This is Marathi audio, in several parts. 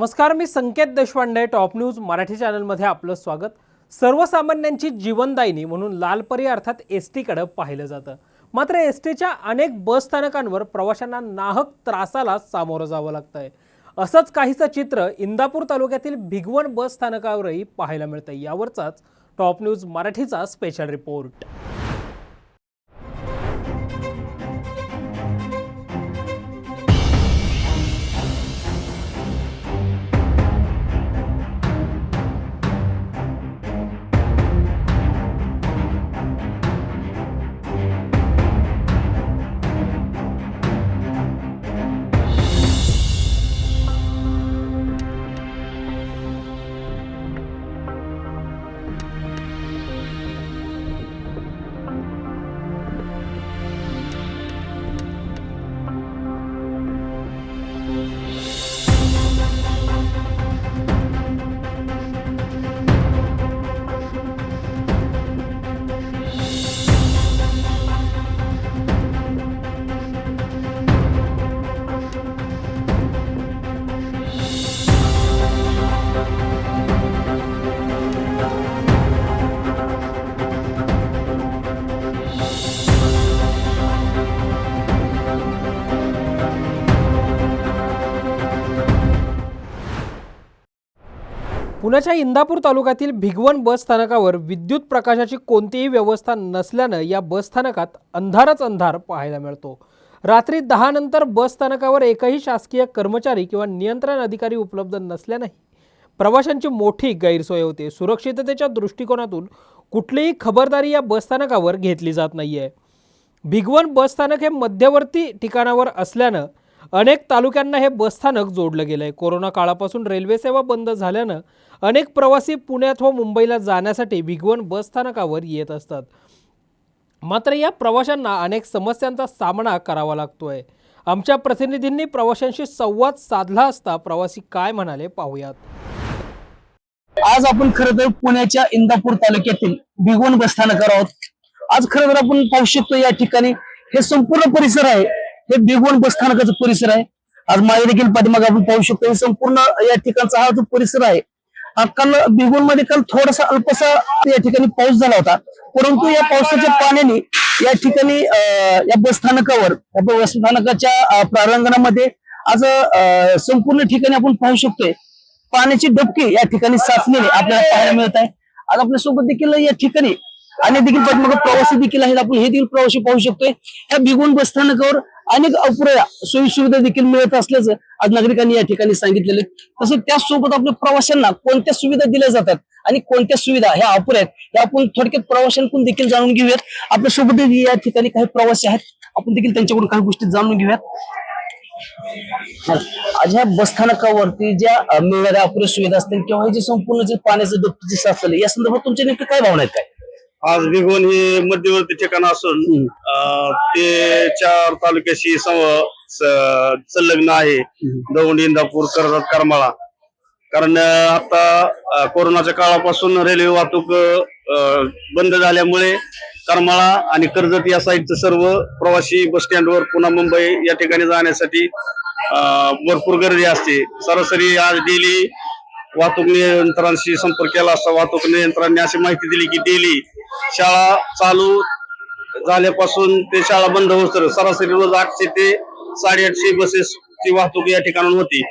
नमस्कार मी संकेत देशपांडे टॉप न्यूज मराठी चॅनलमध्ये आपलं स्वागत. सर्वसामान्यांची जीवनदायिनी म्हणून लालपरी अर्थात एस टीकडं पाहिलं जातं. मात्र एस टीच्या अनेक बस स्थानकांवर प्रवाशांना नाहक त्रासाला सामोरं जावं लागतंय. असंच काहीचं चित्र इंदापूर तालुक्यातील भिगवण बस स्थानकावरही पाहायला मिळतं यावरचाच टॉप न्यूज मराठीचा स्पेशल रिपोर्ट पुण्याच्या इंदापूर तालुक्यातील भिगवण बस स्थानकावर विद्युत प्रकाशाची कोणतीही व्यवस्था नसल्यानं या बस स्थानकात अंधारच अंधार पाहायला मिळतो. रात्री दहा नंतर बस स्थानकावर एकही शासकीय कर्मचारी किंवा नियंत्रण अधिकारी उपलब्ध नसल्यानंही प्रवाशांची मोठी गैरसोय होते. सुरक्षिततेच्या दृष्टिकोनातून कुठलीही खबरदारी या बस स्थानकावर घेतली जात नाहीये. भिगवण बसस्थानक हे मध्यवर्ती ठिकाणावर असल्यानं अनेक तालुक्यांना हे बसस्थानक जोडलं गेलं आहे कोरोना काळापासून रेल्वे सेवा बंद झाल्यानं अनेक प्रवासी पुण्यात व मुंबईला जाण्यासाठी भिगवण बस स्थानकावर येत असतात. मात्र या प्रवाशांना अनेक समस्यांचा सामना करावा लागतोय. आमच्या प्रतिनिधींनी प्रवाशांशी संवाद साधला असता प्रवासी काय म्हणाले पाहूयात. आज आपण खरं तर पुण्याच्या इंदापूर तालुक्यातील भिगवण बसस्थानकावर आहोत. आज खरं तर आपण पाहू शकतो या ठिकाणी हे संपूर्ण परिसर आहे. हे भिगवण बसस्थानकाचा परिसर आहे. आज माझ्या देखील पाठीमाग आपण पाहू शकतो हे संपूर्ण या ठिकाणचा हा जो परिसर आहे हा काल बिगवणमध्ये काल थोडासा अल्पसा या ठिकाणी पाऊस झाला होता. परंतु या पावसाच्या पाण्याने या ठिकाणी अं, या बसस्थानकावर या बसस्थानकाच्या स्थानकाच्या प्रारंगणामध्ये आज संपूर्ण ठिकाणी आपण पाहू शकतोय पाण्याची डबकी या ठिकाणी साचलेली आपल्याला पाहायला मिळत आहे. आज आपल्यासोबत देखील या ठिकाणी अनेक देखील पाठीमागे प्रवासी देखील आहेत. आपण हे देखील प्रवासी पाहू शकतोय. या भिगवण बसस्थानकावर अनेक अपुऱ्या सोयी सुविधा देखील मिळत असल्याचं आज नागरिकांनी या ठिकाणी सांगितलेलं तसंच त्याचसोबत आपल्या प्रवाशांना कोणत्या सुविधा दिल्या जातात आणि कोणत्या सुविधा ह्या अपुऱ्या आहेत या आपण थोडक्यात प्रवाशांकडून देखील जाणून घेऊयात. आपल्यासोबत या ठिकाणी काही प्रवासी आहेत. आपण देखील त्यांच्याकडून काही गोष्टी जाणून घेऊयात. आज ह्या बसस्थानकावरती ज्या मिळणाऱ्या अपुऱ्या सुविधा असतील किंवा हे जे संपूर्ण जे पाण्याचं डबके असेल या संदर्भात तुमच्या नेमके काय भावना आहेत काय? आज भिगवण हे मध्यवर्ती ठिकाण असून. अं, ते चार तालुक्याशी सं- स- संलग्न आहे. दौंड इंदापूर कर्जत करमाळा. कारण अं, आता अं, कोरोनाच्या काळापासून रेल्वे वाहतूक अं, बंद झाल्यामुळे करमाळा आणि कर्जत या साईडचं सर्व प्रवासी बस स्टँडवर पुन्हा मुंबई या ठिकाणी जाण्यासाठी अं, भरपूर गर्दी असते. सरासरी आज डेली वाहतूक नियंत्रणाशी संपर्क केला असता वाहतूक नियंत्रणाने अशी माहिती दिली की डेली शाळा चालू झाल्यापासून ते शाळा बंद होत सरासरी रोज आठशे ते साडेआठशे बसेसची वाहतूक या ठिकाणाहून होती.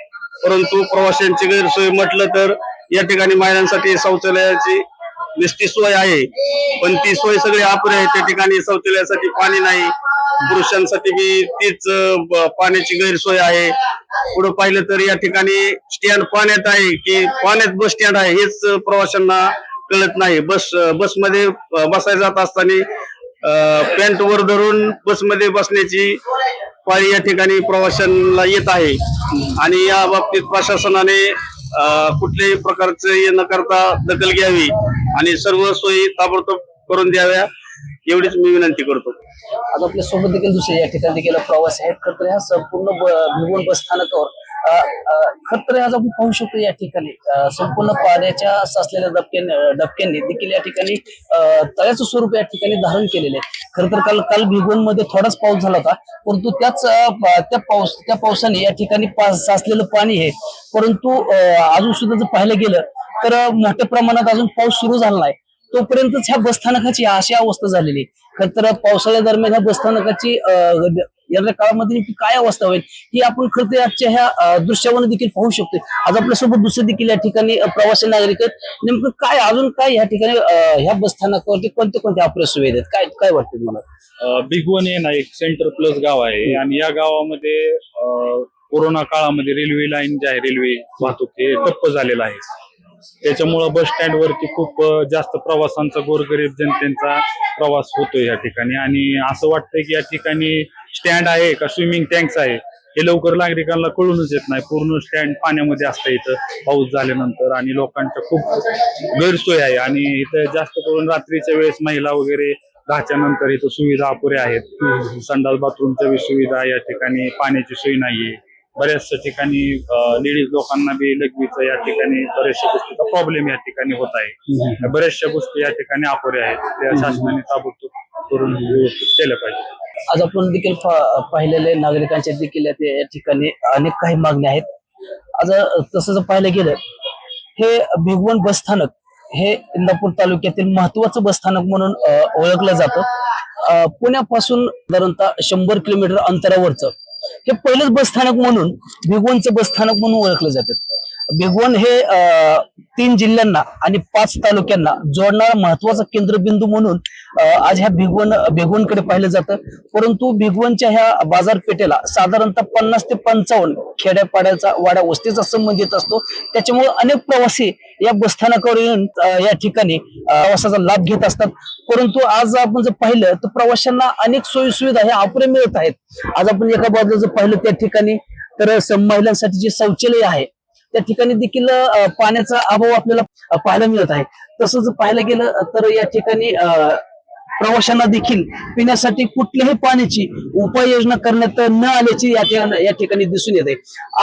परंतु प्रवाशांची गैरसोय म्हटलं तर या ठिकाणी महिलांसाठी शौचालयाची निश्चित सोय आहे. पण ती सोय सगळी अपुरी आहे. त्या ठिकाणी शौचालयासाठी पाणी नाही. पुरुषांसाठी बी तीच पाण्याची गैरसोय आहे. पुढे पाहिलं तर या ठिकाणी स्टँड पाण्यात आहे की पाण्यात बस स्टँड आहे हेच प्रवाशांना कळत नाही. बस बसमध्ये बसायला जात असताना पॅन्ट वर धरून बसमध्ये बसण्याची पाळी या ठिकाणी प्रवाशांना येत आहे. आणि या बाबतीत प्रशासनाने कुठल्याही प्रकारचे ये न करता दखल घ्यावी आणि सर्व सोयी ताबडतोब करून द्याव्या एवढीच मी विनंती करतो. आज आपल्यासोबत देखील दुसरे या ठिकाणी देखील प्रवासी आहेत. खरं तर ह्या संपूर्ण ब- बस स्थानकावर खर तर आज आपण पाहू शकतो या ठिकाणी. संपूर्ण पाण्याच्या साचलेल्या डबक्याने डबक्यांनी देखील या ठिकाणी तळ्याचं स्वरूप या ठिकाणी धारण केलेले आहे. खर तर काल काल भिगवणमध्ये थोडाच पाऊस झाला होता परंतु त्याच त्या पाऊस त्या पावसाने या ठिकाणी पा- साचलेलं पाणी आहे. परंतु अजून सुद्धा जर पाहायला गेलं तर मोठ्या प्रमाणात अजून पाऊस सुरू झाला नाही. तोपर्यंतच ह्या बसस्थानकाची अशी अवस्था झालेली खर तर पावसाळ्या दरम्यान ह्या बसस्थानकाची येणाऱ्या काळामध्ये नेमकी काय अवस्था होईल ही आपण खरं तर आजच्या ह्या अ, दृश्यावरून देखील पाहू शकतो. आज आपल्यासोबत दुसरे देखील या ठिकाणी प्रवासी नागरिक आहेत. नेमकं काय अजून काय या ठिकाणी ह्या बसस्थानकावरती कोणते कोणते आपल्या सुविधा आहेत? काय काय वाटतं तुम्हाला? बिगवन हे ना एक सेंटर प्लस गाव आहे. आणि या गावामध्ये कोरोना काळामध्ये रेल्वे लाईन जे आहे रेल्वे वाहतूक हे ठप्प झालेलं आहे. त्याच्यामुळं बस स्टँड वरती खूप जास्त प्रवासांचा गोरगरीब जनतेचा प्रवास होतो या ठिकाणी. आणि असं वाटतंय की या ठिकाणी स्टँड आहे का? स्विमिंग टँक्स आहे. हे लवकर नागरिकांना कळूनच येत नाही. पूर्ण स्टँड पाण्यामध्ये असतं इथं. पाऊस झाल्यानंतर आणि लोकांच्या खूप गैरसोय आहे. आणि इथं जास्त करून रात्रीच्या वेळेस महिला वगैरे दहाच्या नंतर इथं सुविधा अपुऱ्या आहेत. संडास बाथरूमच्या सुविधा या ठिकाणी पाण्याची सोय नाहीये. बऱ्याचशा ठिकाणी लेडीज लोकांना बी लघवीचं या ठिकाणी बऱ्याचशा गोष्टीचा प्रॉब्लेम या ठिकाणी होत आहे. बऱ्याचशा गोष्टी या ठिकाणी अपुऱ्या आहेत. त्या शासनाने ताबडतोब करून व्यवस्थित केल्या पाहिजे. आज आपण देखील पाहिलेले नागरिकांच्या देखील या ठिकाणी अनेक काही मागण्या आहेत. आज तसं जर पाहायला गेलं हे भिगवण बसस्थानक हे इंदापूर तालुक्यातील महत्वाचं बसस्थानक म्हणून ओळखलं जातं. पुण्यापासून साधारणतः शंभर किलोमीटर अंतरावरचं हे पहिलंच बसस्थानक म्हणून भिगवणचं बसस्थानक म्हणून ओळखलं जातं. भिगवण हे तीन जिल्ह्यांना आणि पाच तालुक्यांना जोडणारा महत्त्वाचा केंद्रबिंदू म्हणून आज ह्या भिगवण भिगवणकडे पाहिलं जातं. परंतु भिगवणच्या ह्या बाजारपेठेला साधारणतः पन्नास ते पंचावन्न खेड्यापाड्याचा वाड्या वस्तीचा संबंधित असतो. त्याच्यामुळे अनेक प्रवासी या बसस्थानकावर येऊन या ठिकाणी प्रवासाचा लाभ घेत असतात. परंतु आज आपण जर पाहिलं तर प्रवाशांना अनेक सोयी सुविधा ह्या अपुऱ्या मिळत आहेत. आज आपण एका बाजूला जर पाहिलं त्या ठिकाणी तर महिलांसाठी जे शौचालय आहे त्या ठिकाणी देखील पाण्याचा अभाव आपल्याला पाहायला मिळत आहे. तसंच जर पाहायला गेलं तर या ठिकाणी प्रवाशांना देखील पिण्यासाठी कुठल्याही पाण्याची उपाययोजना करण्यात न आल्याची या ठिकाणी या ठिकाणी दिसून येते.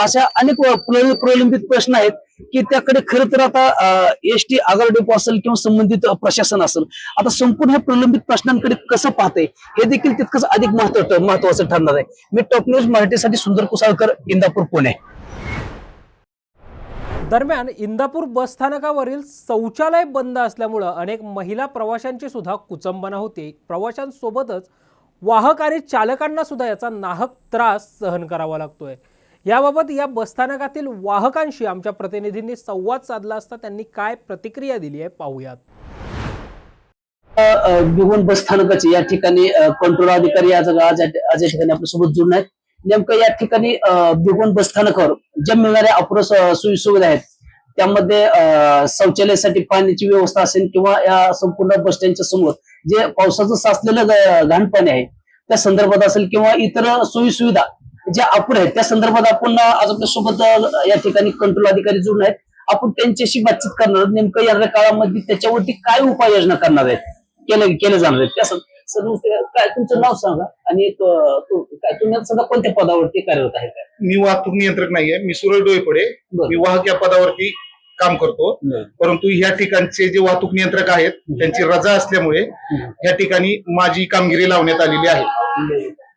अशा अनेक प्रलंबित प्रश्न आहेत की त्याकडे खर तर आता एस टी आगार डेपो असेल किंवा संबंधित प्रशासन असेल आता संपूर्ण ह्या प्रलंबित प्रश्नांकडे कसं पाहते हे देखील तितकंच अधिक महत्त्व महत्वाचं ठरणार आहे. मी टॉप न्यूज मराठीसाठी सुंदर कुसाळकर इंदापूर पुणे. दरम्यान इंदापूर बसस्थानकावरील शौचालय बंद असल्यामुळं अनेक महिला प्रवाशांची सुद्धा कुचंबना होते. प्रवाशांसोबतच वाहक आणि चालकांना सुद्धा याचा नाहक त्रास सहन करावा लागतोय. याबाबत या बसस्थानकातील वाहकांशी आमच्या प्रतिनिधींनी संवाद साधला असता त्यांनी काय प्रतिक्रिया दिली आहे पाहूयात. बिगुन बसस्थानकाचे या ठिकाणी कंट्रोल अधिकारी आज आज या- ठिकाणी आपल्यासोबत आहेत. नेमकं या ठिकाणी बिगुन बसस्थानकावर ज्या मिळणाऱ्या अपुर सोयी सुविधा आहेत त्यामध्ये शौचालयासाठी पाण्याची व्यवस्था असेल किंवा या संपूर्ण बस स्टँडच्या समोर जे पावसाचं साचलेलं घाण पाणी आहे त्या संदर्भात असेल किंवा इतर सोयी सुविधा ज्या अपुऱ्या आहेत त्या संदर्भात आपण आज आपल्यासोबत या ठिकाणी कंट्रोल अधिकारी जुळून आहेत. आपण त्यांच्याशी बातचीत करणार नेमकं येणाऱ्या काळामध्ये त्याच्यावरती काय उपाययोजना करणार आहेत केल्या केल्या जाणार आहेत त्या सर नुसते काय तुमचं नाव सांगा. आणि तो- तो- काय तुम्ही सध्या कोणत्या पदावरती कार्यरत आहे काय? मी वाहतूक नियंत्रक नाहीये. मी सुरळ डोईपडे बरं. मी वाहक या पदावरती काम करतो. परंतु ह्या ठिकाणचे जे वाहतूक नियंत्रक आहेत त्यांची रजा असल्यामुळे या ठिकाणी माझी कामगिरी लावण्यात आलेली आहे.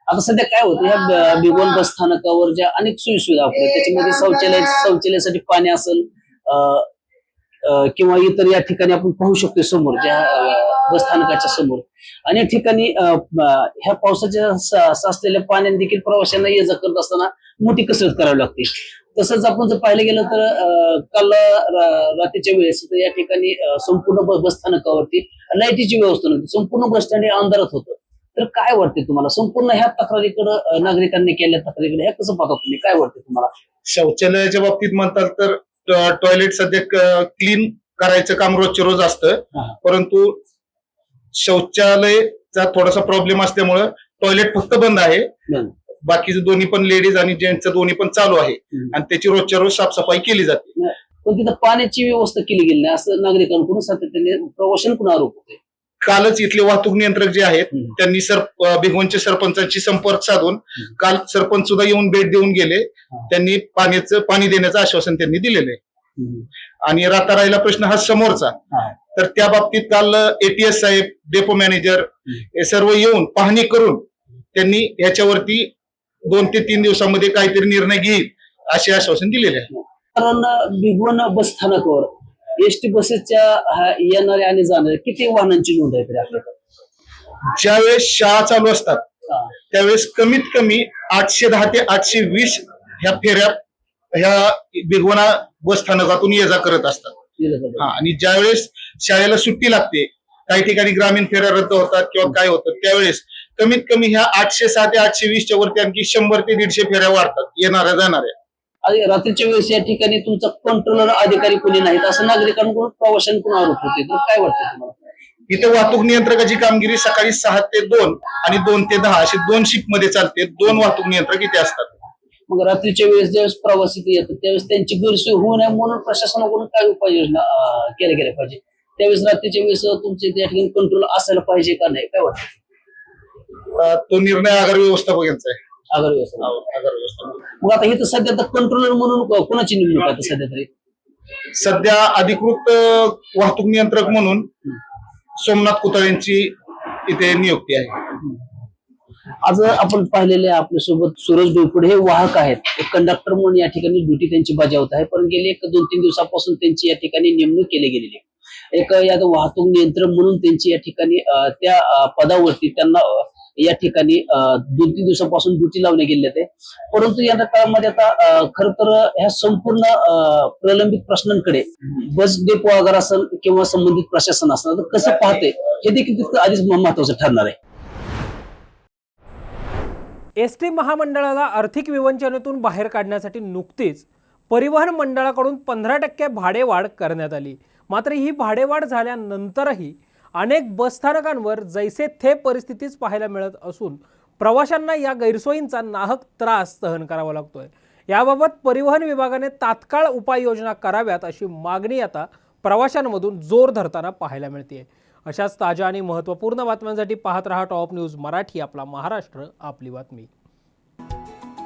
आता सध्या काय होतं? या ब- बिगोन बस स्थानकावर ज्या अनेक सोयी सुविधा आपल्या त्याच्यामध्ये शौचालय शौचालयासाठी पाणी असेल अं, किंवा इतर या ठिकाणी आपण पाहू शकतो समोर ज्या बसस्थानकाच्या बस स्थानकाच्या समोर अनेक ठिकाणी ह्या पावसाच्या साचलेल्या पाण्याने देखील प्रवाशांना ये जा करत असताना मोठी कसरत करावी लागते. तसंच आपण जर पाहिलं गेलं तर काल रात्रीच्या वेळेस या ठिकाणी संपूर्ण बसस्थानकावरती बस स्थानकावरती लाईटीची व्यवस्था नव्हती. संपूर्ण बस स्टँड हे अंधारात होतं. तर काय वाटते तुम्हाला? संपूर्ण ह्या तक्रारीकडे नागरिकांनी केलेल्या तक्रारीकडे ह्या कसं पाहता तुम्ही? काय वाटते तुम्हाला? शौचालयाच्या बाबतीत म्हणताल तर टॉयलेट सध्या क्लीन करायचं काम रोजचे रोज असतं. परंतु शौचालयचा थोडासा प्रॉब्लेम असल्यामुळं टॉयलेट फक्त बंद आहे. बाकीचे दोन्ही पण लेडीज आणि जेंट्सचं दोन्ही पण चालू आहे. आणि त्याची रोजच्या रोज साफसफाई केली जाते पण तिथं पाण्याची व्यवस्था केली गेली नाही असं नागरिकांकडून सातत्याने प्रवाशांकडून आरोप होते कालच इथले वाहतूक नियंत्रक जे आहेत. त्यांनी सर अं, भिगवणच्या सरपंचांशी संपर्क साधून काल सरपंच सुद्धा येऊन भेट देऊन गेले. त्यांनी पाण्याचं पाणी देण्याचं आश्वासन त्यांनी दिलेलं आहे. आणि राहता राहिला प्रश्न हा समोरचा. तर त्या बाबतीत काल एटीएस साहेब डेपो मॅनेजर हे सर्व येऊन पाहणी करून त्यांनी ह्याच्यावरती दोन ते तीन दिवसामध्ये काहीतरी निर्णय घेईल असे आश्वासन दिलेले आहे. कारण भिगवण बस स्थानकावर एसटी बसेसच्या येणाऱ्या आणि जाणाऱ्या किती वाहनांची नोंद आहे तरी आपल्याकडे ज्यावेळेस शाळा चालू असतात. त्यावेळेस कमीत कमी आठशे दहा ते आठशे वीस ह्या फेऱ्या ह्या बिगवणा बस स्थानकातून ये जा करत असतात. हा आणि ज्यावेळेस शाळेला सुट्टी लागते काही ठिकाणी ग्रामीण फेऱ्या रद्द होतात किंवा काय होतं त्यावेळेस कमीत कमी ह्या आठशे सहा ते आठशे वीसच्या वरती आणखी शंभर ते दीडशे फेऱ्या वाढतात येणाऱ्या जाणाऱ्या रात्रीच्या वेळेस या ठिकाणी तुमचा कंट्रोलर अधिकारी कोणी नाहीत असं नागरिकांकडून प्रवाशांकडून आरोप होते. तर काय वाटतं तुम्हाला? इथे वाहतूक नियंत्रकाची कामगिरी सकाळी सहा ते दोन आणि दोन ते दहा अशी दोन शिफ्टमध्ये चालते. दोन वाहतूक नियंत्रक इथे असतात. मग रात्रीच्या वेळेस ज्यावेळेस प्रवासी इथे येतात त्यावेळेस त्यांची गैरसोय होऊ नये म्हणून प्रशासनाकडून काय उपाययोजना केल्या गेल्या पाहिजे? त्यावेळेस रात्रीच्या वेळेस तुमचे त्या ठिकाणी कंट्रोल असायला पाहिजे का नाही? काय वाटतं? तो निर्णय आगार व्यवस्थापक यांचा आहे. आगार व्यवस्था. मग आता इथं सध्या तर कंट्रोलर म्हणून को- कोणाची नेमणूक आहे आता सध्या तरी? सध्या अधिकृत अं, वाहतूक नियंत्रक म्हणून सोमनाथ कुतळेंची इथे नियुक्ती आहे. आज आपण पाहिलेले आपल्यासोबत सूरज डोईफोड हे वाहक आहेत. कंडक्टर म्हणून या ठिकाणी ड्युटी त्यांची बजावत आहे. पण गेले एक दोन तीन दिवसापासून त्यांची या ठिकाणी नेमणूक केली गेलेली आहे. एक या वाहतूक नियंत्रण म्हणून त्यांची या ठिकाणी अं, त्या अं, पदावरती त्यांना अं, या ठिकाणी दोन तीन दिवसापासून ड्युटी लावले गेले होते. परंतु या काळामध्ये आता खर तर ह्या संपूर्ण प्रलंबित प्रश्नांकडे बस डेपो आगार असेल किंवा संबंधित प्रशासन असेल तर कसं पाहते हे देखील तितकं आधीच महत्वाचं ठरणार आहे. एस टी महामंडळाला आर्थिक विवंचनेतून बाहेर काढण्यासाठी नुकतीच परिवहन मंडळाकडून पंधरा टक्के भाडेवाढ करण्यात आली. मात्र ही भाडेवाढ झाल्यानंतरही अनेक बसस्थानकांवर जैसे थे परिस्थितीच पाहायला मिळत असून प्रवाशांना या गैरसोयींचा नाहक त्रास सहन करावा लागतोय. याबाबत परिवहन विभागाने तात्काळ उपाययोजना कराव्यात अशी मागणी आता प्रवाशांमधून जोर धरताना पाहायला मिळते अशाच ताज्या आणि महत्त्वपूर्ण बातम्यांसाठी पाहत रहा टॉप न्यूज मराठी आपला महाराष्ट्र आपली बातमी.